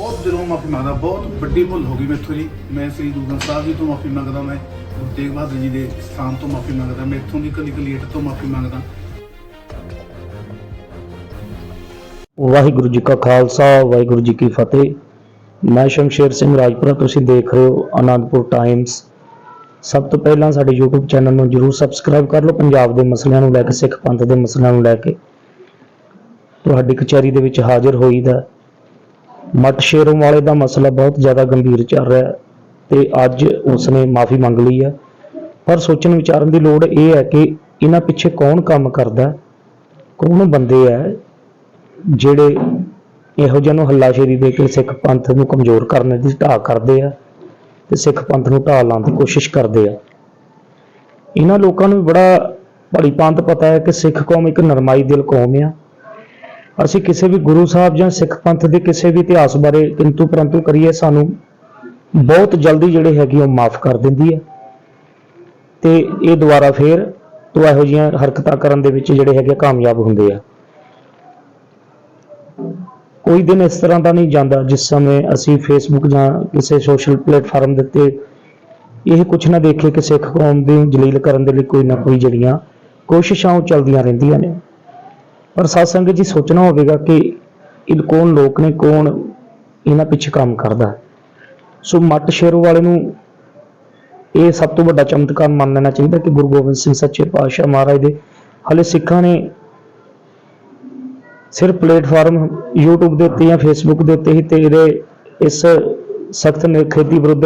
ਬਹੁਤ ਦਿਲੋਂ ਮਾਫੀ ਮੰਗਦਾ, ਬਹੁਤ ਵੱਡੀ ਭੁੱਲ ਹੋ ਗਈ ਮੇਥੋਂ ਜੀ। ਮੈਂ ਸ੍ਰੀ ਗੁਰੂ ਗ੍ਰੰਥ ਸਾਹਿਬ ਜੀ ਤੋਂ ਮਾਫੀ ਮੰਗਦਾ, ਮੈਂ ਗੁਰੂ ਤੇਗ ਬਹਾਦਰ ਜੀ ਦੇ ਸਥਾਨ ਤੋਂ ਮਾਫੀ ਮੰਗਦਾ, ਮੈਂ ਇੱਥੋਂ ਦੀ ਕਲੀ ਕਲੀਟ ਤੋਂ ਮਾਫੀ ਮੰਗਦਾ। ਵਾਹਿਗੁਰੂ ਜੀ ਕਾ ਖਾਲਸਾ, ਵਾਹਿਗੁਰੂ ਜੀ ਕੀ ਫਤਿਹ। ਮੈਂ ਸ਼ਮਸ਼ੇਰ ਸਿੰਘ ਰਾਜਪੁਰਾ, ਤੁਸੀਂ ਦੇਖ ਰਹੇ ਹੋ ਆਨੰਦਪੁਰ ਟਾਈਮਸ ਸਭ ਤੋਂ ਪਹਿਲਾਂ ਸਾਡੇ YouTube ਚੈਨਲ ਨੂੰ ਜਰੂਰ ਸਬਸਕ੍ਰਾਈਬ ਕਰ ਲਓ, ਪੰਜਾਬ ਦੇ ਮਸਲਿਆਂ ਨੂੰ ਲੈ ਕੇ, ਸਿੱਖ ਪੰਥ ਦੇ ਮਸਲਿਆਂ ਨੂੰ ਲੈ ਕੇ। ਤੁਹਾਡੀ ਕਚਹਿਰੀ ਦੇ ਵਿੱਚ ਹਾਜ਼ਰ ਹੋਈਦਾ। ਮੱਟ ਸ਼ੇਰੋਂ ਵਾਲੇ ਦਾ ਮਸਲਾ ਬਹੁਤ ਜ਼ਿਆਦਾ ਗੰਭੀਰ ਚੱਲ ਰਿਹਾ ਹੈ ਤੇ ਅੱਜ ਉਸਨੇ ਮਾਫੀ ਮੰਗ ਲਈ ਹੈ। ਪਰ ਸੋਚਣ ਵਿਚਾਰਨ ਦੀ ਲੋੜ ਇਹ ਹੈ ਕਿ ਇਹਨਾਂ ਪਿੱਛੇ ਕੌਣ ਕੰਮ ਕਰਦਾ ਕੌਣ ਬੰਦੇ ਹੈ, ਜਿਹੜੇ ਇਹੋ ਜਿਹੇ ਨੂੰ ਹੱਲਾਸ਼ੇਰੀ ਦੇ ਕੇ ਸਿੱਖ ਪੰਥ ਨੂੰ ਕਮਜ਼ੋਰ ਕਰਨ ਦੀ ਢਾਹ ਕਰਦੇ ਆ ਤੇ ਸਿੱਖ ਪੰਥ ਨੂੰ ਢਾਹ ਲਾਉਣ ਦੀ ਕੋਸ਼ਿਸ਼ ਕਰਦੇ ਆ। ਇਹਨਾਂ ਲੋਕਾਂ ਨੂੰ ਬੜਾ ਭਲੀ ਪੰਤ ਪਤਾ ਹੈ ਕਿ ਸਿੱਖ ਕੌਮ ਇੱਕ ਨਰਮਾਈ ਦਿਲ ਕੌਮ ਆ। ਅਸੀਂ ਕਿਸੇ ਵੀ ਗੁਰੂ ਸਾਹਿਬ ਜਾਂ ਸਿੱਖ ਪੰਥ ਦੇ ਕਿਸੇ ਵੀ ਇਤਿਹਾਸ ਬਾਰੇ ਕਿੰਤੂ ਪਰੰਤੂ ਕਰੀਏ, ਸਾਨੂੰ ਬਹੁਤ ਜਲਦੀ ਜਿਹੜੇ ਹੈਗੀ ਉਹ ਮਾਫ ਕਰ ਦਿੰਦੀ ਹੈ। ਤੇ ਇਹ ਦੁਬਾਰਾ ਫੇਰ ਤੋਂ ਇਹੋ ਜਿਹੀਆਂ ਹਰਕਤਾਂ ਕਰਨ ਦੇ ਵਿੱਚ ਜਿਹੜੇ ਹੈਗੇ ਕਾਮਯਾਬ ਹੁੰਦੇ ਆ। ਕੋਈ ਦਿਨ ਇਸ ਤਰ੍ਹਾਂ ਦਾ ਨਹੀਂ ਜਾਂਦਾ ਜਿਸ ਸਮੇਂ ਅਸੀਂ ਫੇਸਬੁੱਕ ਜਾਂ ਕਿਸੇ ਸੋਸ਼ਲ ਪਲੇਟਫਾਰਮ ਦੇ ਉੱਤੇ ਇਹ ਕੁਝ ਨਾ ਦੇਖੇ ਕਿ ਸਿੱਖ ਕੌਮ ਦੀ ਜਲੀਲ ਕਰਨ ਦੇ ਲਈ ਕੋਈ ਨਾ ਕੋਈ ਜਿਹੜੀਆਂ ਕੋਸ਼ਿਸ਼ਾਂ ਉਹ ਚੱਲਦੀਆਂ ਰਹਿੰਦੀਆਂ ਨੇ। ਪਰ ਸਾਧ ਸੰਗਤ ਜੀ ਸੋਚਣਾ ਹੋਵੇਗਾ ਕਿ ਇਹ ਕੌਣ ਲੋਕ ਨੇ, ਕੌਣ ਇਹਨਾਂ ਪਿੱਛੇ ਕੰਮ ਕਰਦਾ। ਸੋ ਮੱਟ ਸ਼ੇਰੋ ਵਾਲੇ ਨੂੰ ਇਹ ਸਭ ਤੋਂ ਵੱਡਾ ਚਮਤਕਾਰ ਮੰਨ ਲੈਣਾ ਚਾਹੀਦਾ ਕਿ ਗੁਰੂ ਗੋਬਿੰਦ ਸਿੰਘ ਸੱਚੇ ਪਾਤਸ਼ਾਹ ਮਹਾਰਾਜ ਦੇ। ਹਲੇ ਸਿੱਖਾਂ ਨੇ ਸਿਰਫ ਪਲੇਟਫਾਰਮ YouTube ਦੇ ਉੱਤੇ ਜਾਂ Facebook ਦੇ ਉੱਤੇ ਹੀ ਤੇਰੇ ਇਸ ਸਖਤ ਨਿਖੇਧੀ ਵਿਰੁੱਧ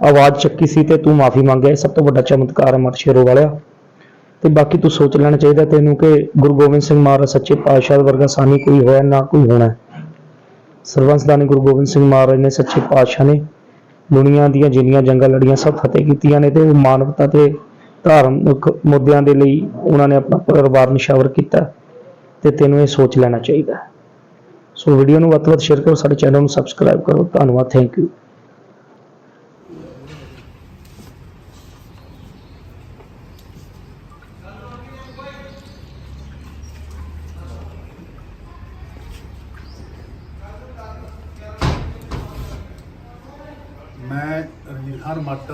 ਆਵਾਜ਼ ਚੱਕੀ ਸੀ ਤੇ ਤੂੰ ਮਾਫੀ ਮੰਗਿਆ ਇਹ ਸਭ ਤੋਂ ਵੱਡਾ ਚਮਤਕਾਰ ਹੈ ਮੱਟ ਸ਼ੇਰੋ ਵਾਲਿਆ। ਤੇ ਬਾਕੀ ਤੂੰ ਸੋਚ ਲੈਣਾ ਚਾਹੀਦਾ ਤੈਨੂੰ ਕਿ ਗੁਰੂ ਗੋਬਿੰਦ ਸਿੰਘ ਮਹਾਰਾਜ ਸੱਚੇ ਪਾਤਸ਼ਾਹ ਵਰਗਾ ਸਾਨੀ ਕੋਈ ਹੋਇਆ ਨਾ ਕੋਈ ਹੋਣਾ। ਸਰਵੰਸਦਾਨੀ ਗੁਰੂ ਗੋਬਿੰਦ ਸਿੰਘ ਮਹਾਰਾਜ ਨੇ ਸੱਚੇ ਪਾਤਸ਼ਾਹ ਨੇ ਦੁਨੀਆ ਦੀਆਂ ਜਿੰਨੀਆਂ ਜੰਗਾਂ ਲੜੀਆਂ ਸਭ ਫਤਿਹ ਕੀਤੀਆਂ ਨੇ ਤੇ ਉਹ ਮਾਨਵਤਾ ਤੇ ਧਾਰਮਿਕ ਮੁੱਦਿਆਂ ਦੇ ਲਈ ਉਹਨਾਂ ਨੇ ਆਪਣਾ ਪਰਿਵਾਰ ਨਿਸ਼ਾਵਰ ਕੀਤਾ ਤੇ ਤੈਨੂੰ ਇਹ ਸੋਚ ਲੈਣਾ ਚਾਹੀਦਾ। ਹੈ। ਸੋ ਵੀਡੀਓ ਨੂੰ ਵੱਧ ਤੋਂ ਵੱਧ ਸ਼ੇਅਰ ਕਰੋ, ਸਾਡੇ ਚੈਨਲ ਨੂੰ ਸਬਸਕ੍ਰਾਈਬ ਕਰੋ। ਧੰਨਵਾਦ ਥੈਂਕ ਯੂ ਮੈਂ ਰਣਜੀਤ ਖਾਨ ਮੱਟ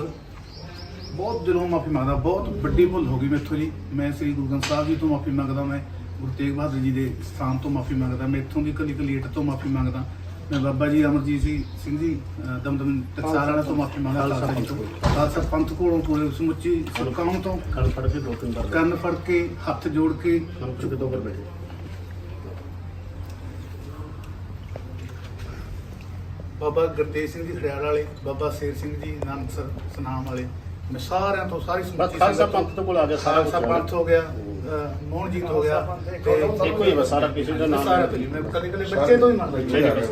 ਬਹੁਤ ਦਿਲੋਂ ਮਾਫੀ ਮੰਗਦਾ ਬਹੁਤ ਵੱਡੀ ਭੁੱਲ ਹੋ ਗਈ ਮੇਥੋਂ ਜੀ। ਮੈਂ ਸ੍ਰੀ ਗੁਰੂ ਗ੍ਰੰਥ ਸਾਹਿਬ ਜੀ ਤੋਂ ਮਾਫੀ ਮੰਗਦਾ ਮੈਂ ਗੁਰੂ ਤੇਗ ਬਹਾਦਰ ਜੀ ਦੇ ਸਥਾਨ ਤੋਂ ਮਾਫੀ ਮੰਗਦਾ ਮੈਂ ਇੱਥੋਂ ਦੀ ਕਲੀ ਕਲੀਟ ਤੋਂ ਮਾਫੀ ਮੰਗਦਾ। ਮੈਂ ਬਾਬਾ ਜੀ ਅਮਰਜੀਤ ਸਿੰਘ ਸਿੰਘ ਜੀ ਦਮਦਮ ਟਕਸਾਲ ਵਾਲਾ ਤੋਂ ਮਾਫੀ ਮੰਗਦਾ ਖਾਲਸਾ ਜੀ ਤੋਂ ਖਾਲਸਾ ਪੰਥ ਕੋਲੋਂ ਪੂਰੇ ਸਮੁੱਚੀ ਕੌਮ ਤੋਂ ਕੰਨ ਫੜ ਕੇ ਦੋ ਤਿੰਨ ਕੰਨ ਫੜ ਕੇ ਹੱਥ ਜੋੜ ਕੇ ਚੁੱਕ ਦੋ ਕਰ ਬੈਠੇ। ਬਾਬਾ ਗੁਰਤੇਜ ਸਿੰਘ ਜੀ ਖੜਿਆਲ ਵਾਲੇ ਬਾਬਾ ਸ਼ੇਰ ਸਿੰਘ ਜੀ ਨਾਨਕਸਰ ਸਨਾਮ ਵਾਲੇ ਮੈਂ ਸਾਰਿਆਂ ਤੋਂ ਸਾਰੀ ਸਮੁੱਚੀ ਖਾਲਸਾ ਪੰਥ ਤੋਂ ਕੋਲ ਆ ਗਿਆ ਸਾਰਾ ਖਾਲਸਾ। ਪੰਥ ਹੋ ਗਿਆ ਮੋਹਨਜੀਤ ਹੋ ਗਿਆ ਤੇ ਇੱਕੋ ਹੀ ਬਸ ਸਾਰਾ ਕਿਸੇ ਦਾ ਨਾਮ ਸਾਰਾ ਤੋਂ। ਮੈਂ ਕਦੇ ਕਦੇ ਬੱਚੇ ਤੋਂ ਹੀ ਮੰਨਦਾ।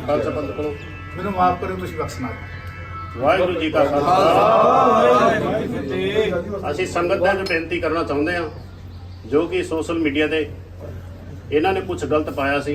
ਖਾਲਸਾ ਪੰਥ ਕੋਲ। ਮੈਨੂੰ ਮਾਫ ਕਰਿਓ ਤੁਸੀਂ ਬਖਸ਼ਣਾ ਵਾਹਿਗੁਰੂ ਜੀ ਕਾ ਖਾਲਸਾ। ਅਸੀਂ ਸੰਗਤ ਦੇ ਨੂੰ ਬੇਨਤੀ ਕਰਨਾ ਚਾਹੁੰਦੇ ਹਾਂ ਜੋ ਕਿ ਸੋਸ਼ਲ ਮੀਡੀਆ ਤੇ ਇਹਨਾਂ ਨੇ ਕੁਝ ਗਲਤ ਪਾਇਆ ਸੀ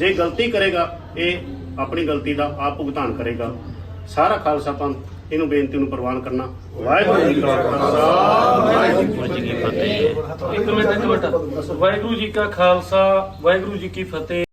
ਜੇ ਗਲਤੀ ਕਰੇਗਾ, ਇਹ ਆਪਣੀ ਗਲਤੀ ਦਾ ਆਪ ਭੁਗਤਾਨ ਕਰੇਗਾ। ਸਾਰਾ ਖਾਲਸਾ ਪੰਥ ਇਹਨੂੰ ਬੇਨਤੀ ਨੂੰ ਪ੍ਰਵਾਨ ਕਰਨਾ। ਵਾਹਿਗੁਰੂ ਜੀ ਕਾ ਖਾਲਸਾ। ਵਾਹਿਗੁਰੂ ਜੀ ਕੀ ਫਤਿਹ ਇੱਕ ਮਿੰਟ ਇੱਕ ਮਿੰਟ। ਵਾਹਿਗੁਰੂ ਜੀ ਕਾ ਖਾਲਸਾ, ਵਾਹਿਗੁਰੂ ਜੀ ਕੀ ਫਤਿਹ।